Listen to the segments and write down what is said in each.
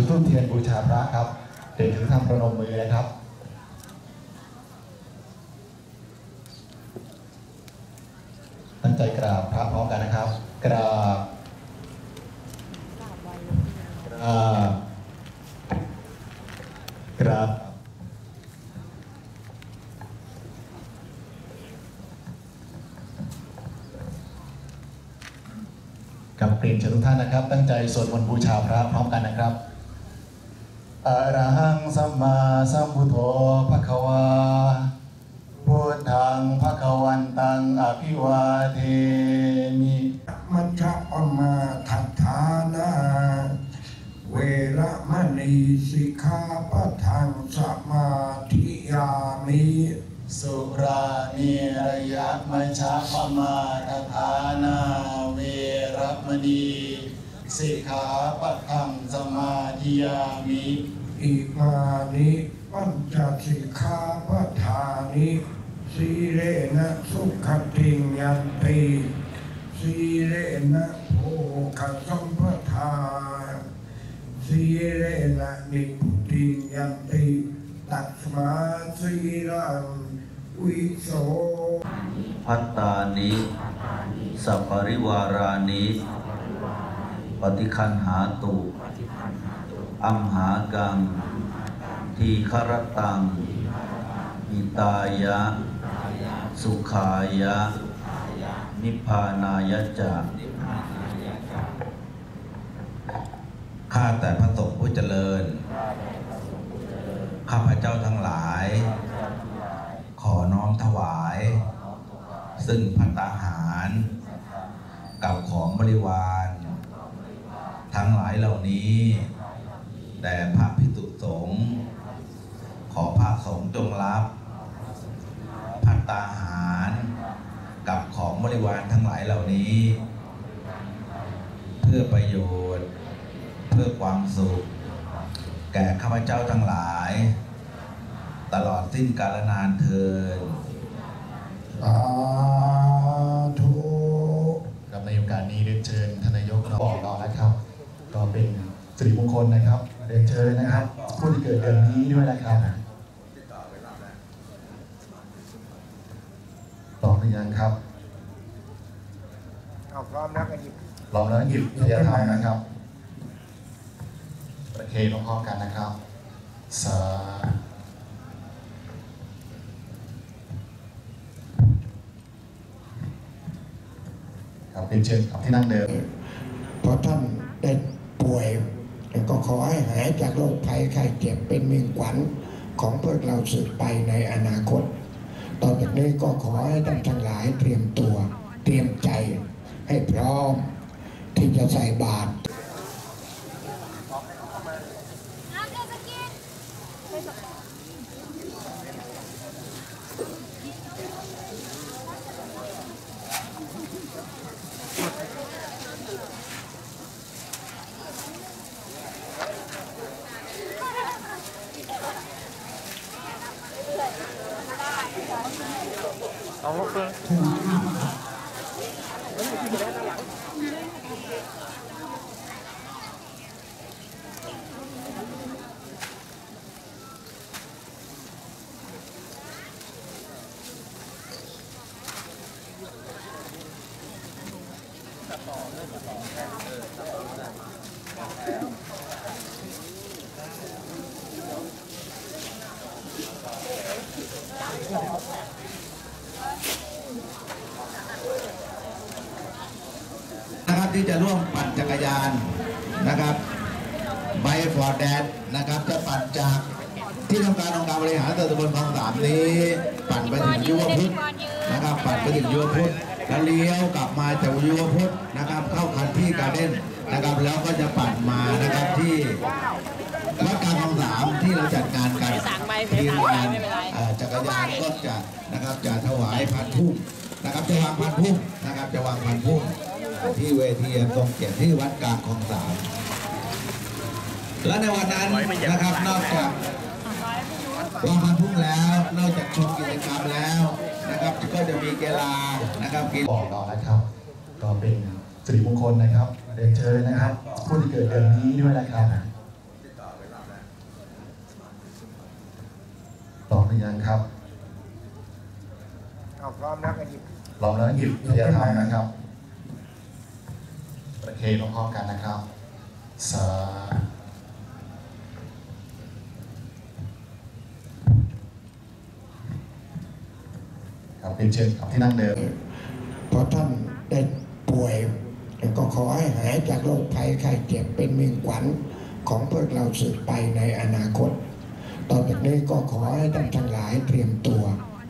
จุดทุ่นเทียนบูชาพระครับ เด็กถือทำประนมมือนะครับตั้งใจกราบพระพร้อมกันนะครับ กราบกราบกราบกับเปลี่ยนเชิญทุกท่านนะครับ ตั้งใจสวดมนต์บูชาพระพร้อมกันนะครับ อะระหังสัมมาสัมพุทโธภะคะวาพุทธังภะคะวันตังอภิวาเทมิมัจจปมาทัฏฐานาเวระมณีสิกขาปะทังสมาธิยามิสุราเมรยะมัชฌะปมาทฐานาเวรมณี สิกขาปะทังสมาธิยามิอิมานิปัญจสิกขาปะทานิสีเรนะสุขติงยันติสีเรนะโภคสัมปทาสีเรนะนิพพุติงยันติตัสมาสีรังวิโสพัตตานิสัพปริวารานิ ปฏิคันหาตุอัมหากัง ทีครตังอิตายะ สุขายะ นิพพานายะจะข้าแต่พระสงฆ์ผู้เจริญ ข้าพเจ้าทั้งหลาย ขอน้อมถวาย ซึ่งพัตตาหาร กับของบริวาร ทั้งหลายเหล่านี้แด่พระพิสุสงฆ์ขอพระสงฆ์จงรับพัตตาหาร กับของบริวารทั้งหลายเหล่านี้ เพื่อประโยชน์ เพื่อความสุข แก่ข้าพเจ้าทั้งหลาย ตลอดสิ้นกาลนานเทินสาธุกับในโอกาสนี้เรียนเชิญทานนายกบอกต่อนะครับ ก็เป็นสิริมงคลนะครับเรียนเชิญนะครับผู้ที่เกิดเดือนนี้ด้วยนะครับต่อหรือยังครับเอาพร้อมแล้วก็หยิบลองแล้วหยิบวิทยาธรรมนะครับประเคนพร้อมๆกันนะครับสาครับเป็นเชิญครับที่นั่งเดิมเพราะท่านได้ ป่วย แล้วก็ขอให้หายจากโรคภัยไข้เจ็บเป็นมิ่งขวัญของพวกเราสืบไปในอนาคต ต่อจากนี้ก็ขอให้ท่านทั้งหลายเตรียมตัว เตรียมใจให้พร้อม ที่จะใส่บาตร นะ ที่จะร่วมปั่นจักรยานนะครับไบฟอร์แดนนะครับจะปั่นจากที่ทำการองค์การบริหารตำบลคลองสามนี้ ปั่นไปถึงยุวพุทธนะครับ ปั่นไปถึงยุวพุทธแล้วเลี้ยวกลับมาจากยุวพุทธนะครับ เข้าคันที่การเด้นนะครับ แล้วก็จะปั่นมานะครับที่วัดกางคลองสามที่เราจัดงานกันทีมงานจักรยานก็จะนะครับจะถวายพันพุ่มนะครับจะวางพันพุ่มนะครับจะวางพันพุ่ม ที่เวทีตรงเกียรตที่วัดกลางคลองสามและในวันนั้นนะครับนอกจากว่ามาทุ่แล้วนอกจากชมกิจกรรมแล้วนะครับ ก็จะมีเกีฬานะครับกีฬาบอกต่อนะครับ ก็เป็นสิริมงคลนะครับเรียนเชิญนะครับผู้ที่เกิดเดือนนี้ด้วยนะครับต่อไปยังครับพร้อมแล้วหยิบพร้อมแล้วหยิบเทียร์ทำนะครับ ประเคนพร้อมๆกันนะครับสาครับเป็นเชิญครับที่นั่งเดิมพอท่านได้ป่วยก็ขอให้หายจากโรคภัยไข้เจ็บเป็นมิ่งขวัญของพวกเราสืบไปในอนาคต ต่อจากนี้ก็ขอให้ท่านทั้งหลายเตรียมตัว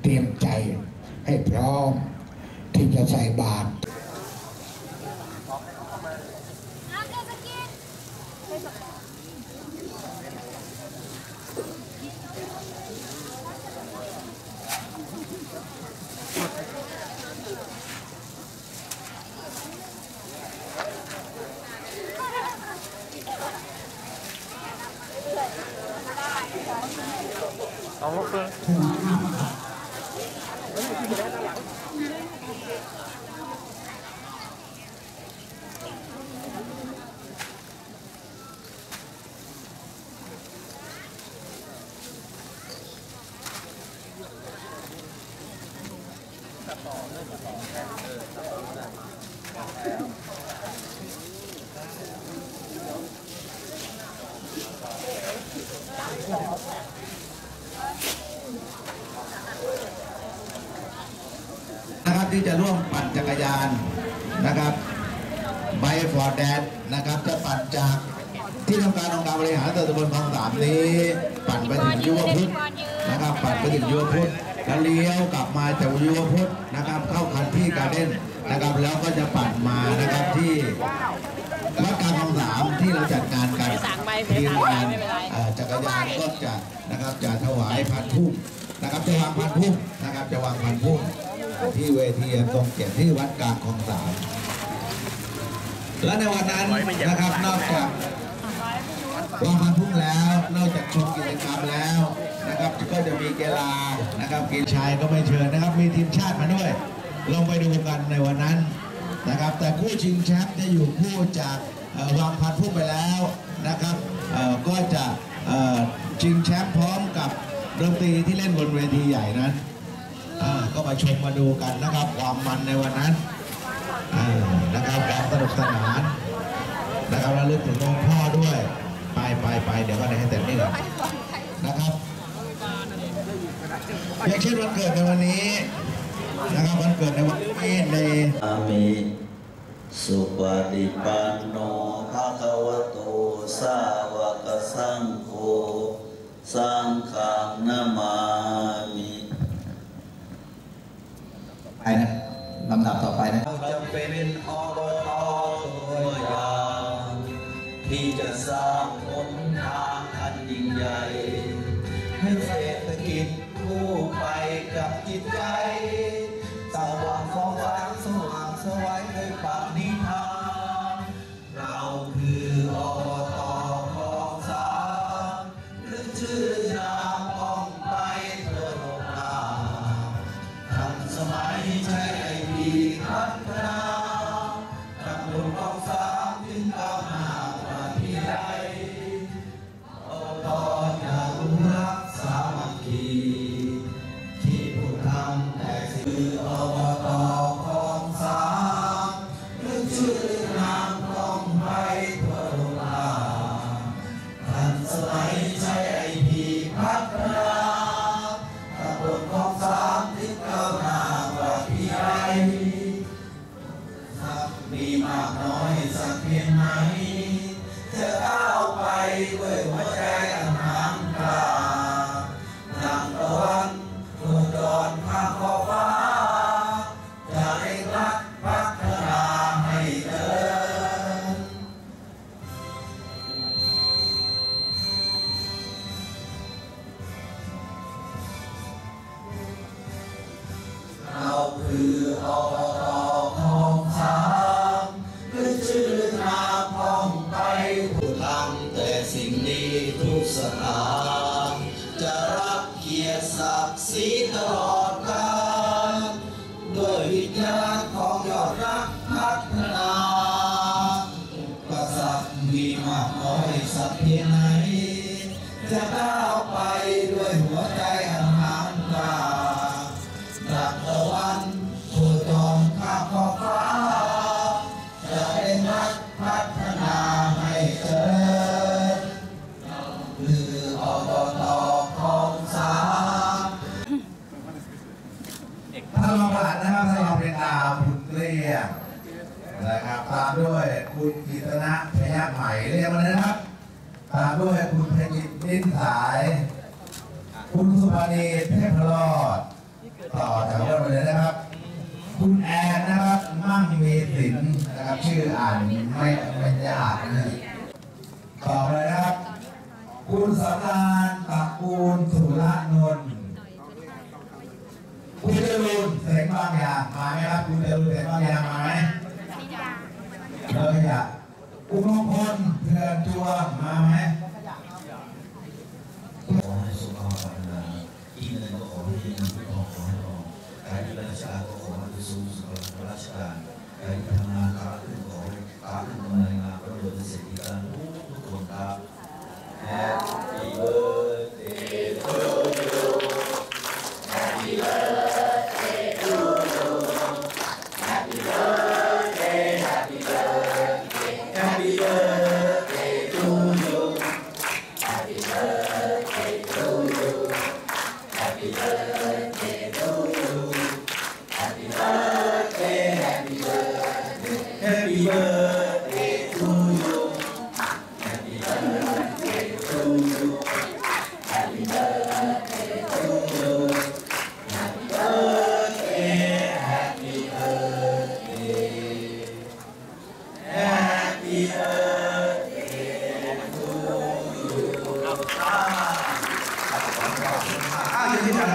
เตรียมใจให้พร้อม ที่จะใส่บาตร นะค ร่วมปั่นจักรยานนะครับไบฟอร์แดนนะครับจะปั่นจากที่ทำการองค์การบริหารตำบลคลองสามนี้ ปั่นไปถึงยุวพุทธนะครับ ปั่นไปถึงยุวพุทธแล้วเลี้ยวกลับมาจากยุวพุทธนะครับ เข้าคันที่การเด้นนะครับ แล้วก็จะปั่นมานะครับที่วัดกางคลองสามที่เราจัดงานกันทีมงานจักรยานก็จะนะครับจะถวายพันพุ่มนะครับจะวางพันพุ่มนะครับจะวางพันพุ่ม ที่เวทีทรงเกียรติที่วัดกลางคลองสามและในวันนั้นนะครับนอกจากวางพันพุ่มแล้วนอกจากชมกิจกรรมแล้วนะครับก็จะมีกีฬานะครับกีฬาชายก็ไม่เชิญนะครับ มีทีมชาติมาด้วย ลงไปดูกันในวันนั้นนะครับ แต่คู่ชิงแชมป์จะอยู่คู่จากวางพันพุ่มไปแล้วนะครับก็จะชิงแชมป์พร้อมกับดนตรีที่เล่นบนเวทีใหญ่นั้น ก็มาชมมาดูกันนะครับ ความมันในวันนั้นนะครับความสนุกสนานนะครับระลึกถึงองค์พ่อด้วย ไปไปไปเดี๋ยวก็ได้ให้เต็มที่ก่อนนะครับอย่างเช่นวันเกิดในวันนี้นะครับวันเกิดในวันนี้ในอามิสุปฏิปันโนภะคะวะโตสาวกสังโฆสังฆา สักสีตลอดกาลด้วยวิญญาณของยอดรักพัฒนาประสักมีมากน้อยสักเพียงไหน จะก้าวไปด้วยหัวใจอันหางกาดักตะวันผู้จรข้าขอฟ้า จะเป็นรักพัฒนาให้เจอ ตามด้วยคุณกิตนะพยักใหม่เรียกมาเยนะครับ ตามด้วยคุณพยิตลิ้นสาย คุณสุภานีเทพรอด ต่อแถวเรียกมาเลยนะครับ คุณแอนนะครับมั่งมีสินนะครับ ชื่ออ่านไม่ไม่ยากนะต่อเลยนะครับ คุณสำานตะกูลสุรนนท์คุณเจริญเสงบางยางมาไหมครับคุณเจริญเสงบางยามา ก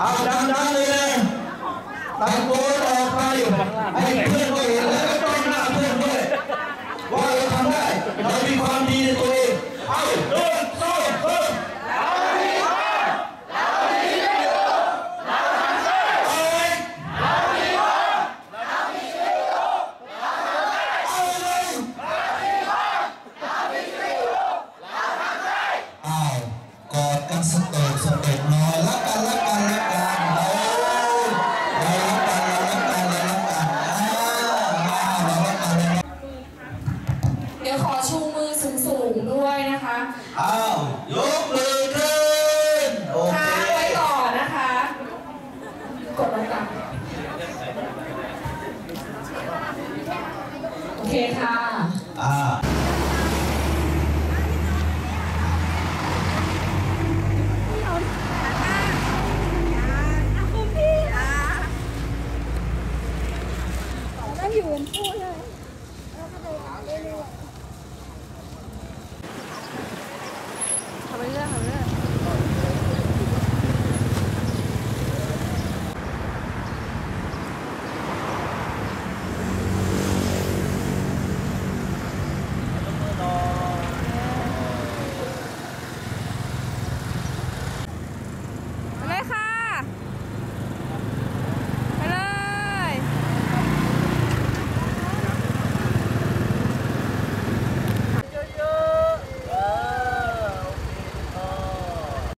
เคครับ เดินสองสามสวัสดีครับเรามีชีวิตอยู่เราทำได้ ไม่ต่าง ไม่ดังเลย แล้วหันจ้องหน้าหาหวากันเอาอีก อันนี้สอง เอาตอนนี้เอาดังๆเลย เอาดังๆเลยนะตะโกนออกไปให้เพื่อนเขาเห็นแล้ว เคค่ะอ่า